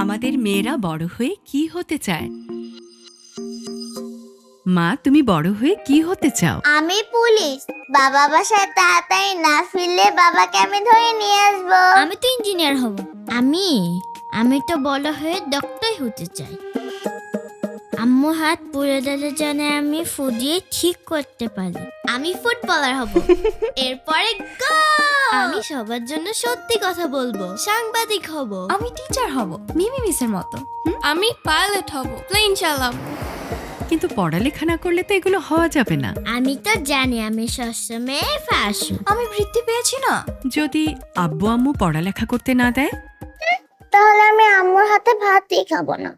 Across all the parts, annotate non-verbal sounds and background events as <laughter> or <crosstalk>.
আমাদের মেয়েরা বড় হয়ে কি হতে চায়? মা তুমি বড় হয়ে কি হতে চাও? আমি পুলিশ। বাবা বাসায় তাড়াতাড়ি না ফিরলে বাবাকে আমি ধরে নিয়ে আসব। আমি তো ইঞ্জিনিয়ার হব। আমি? আমি তো বড় হয়ে ডক্টর হতে চাই। আম্মু হাত পুড়ে দিলে জানে আমি ফুদিয়ে ঠিক করতে পারি। আমি ফুটবলার হব। <laughs> এরপরে goal! আমি সবার জন্য সত্যি কথা বলব। সাংবাদিক হব। আমি টিচার হব মিমি মিসের মতো। আমি পাইলট হব প্লেন চালাবো কিন্তু পড়ালেখা না করলে তো এগুলো হওয়া যাবে না। আমি তো জানি আমি সবসময় ফাঁসু আমি বৃত্তি পেয়েছি না। যদি আব্বু আম্মু পড়ালেখা করতে না দেয়? তাহলে আমি আম্মুর হাতে ভাতই খাব না।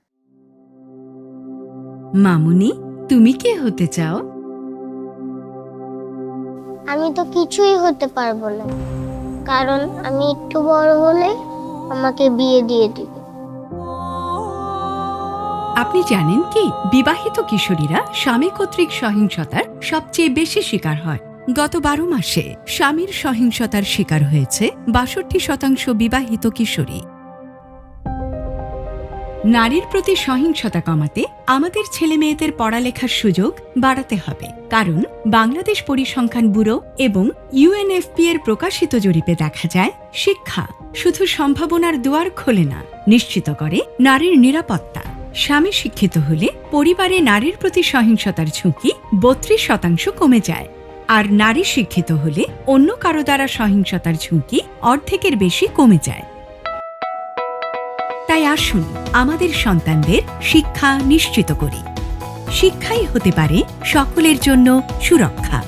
মামুনি তুমি কে হতে চাও? আমি তো কিছুই হতে পারব না। কারণ আমি একটু বড় হলে আমাকে বিয়ে দিয়ে দিবে। আপনি জানেন কি, বিবাহিত কিশোরীরা স্বামী কর্তৃক সহিংসতার সবচেয়ে বেশি শিকার হয়। গত বারো মাসে স্বামীর সহিংসতার শিকার হয়েছে বাষট্টি শতাংশ বিবাহিত কিশোরী। নারীর প্রতি সহিংসতা কমাতে আমাদের ছেলে মেয়েদের পড়ালেখার সুযোগ বাড়াতে হবে। কারণ বাংলাদেশ পরিসংখ্যান ব্যুরো এবং ইউএনএফপি এর প্রকাশিত জরিপে দেখা যায়, শিক্ষা শুধু সম্ভাবনার দুয়ার খোলে না, নিশ্চিত করে নারীর নিরাপত্তা। স্বামী শিক্ষিত হলে পরিবারে নারীর প্রতি সহিংসতার ঝুঁকি বত্রিশ শতাংশ কমে যায়। আর নারী শিক্ষিত হলে অন্য কারও দ্বারা সহিংসতার ঝুঁকি অর্ধেকের বেশি কমে যায়। তাই আসুন আমাদের সন্তানদের শিক্ষা নিশ্চিত করি। শিক্ষাই হতে পারে সকলের জন্য সুরক্ষা।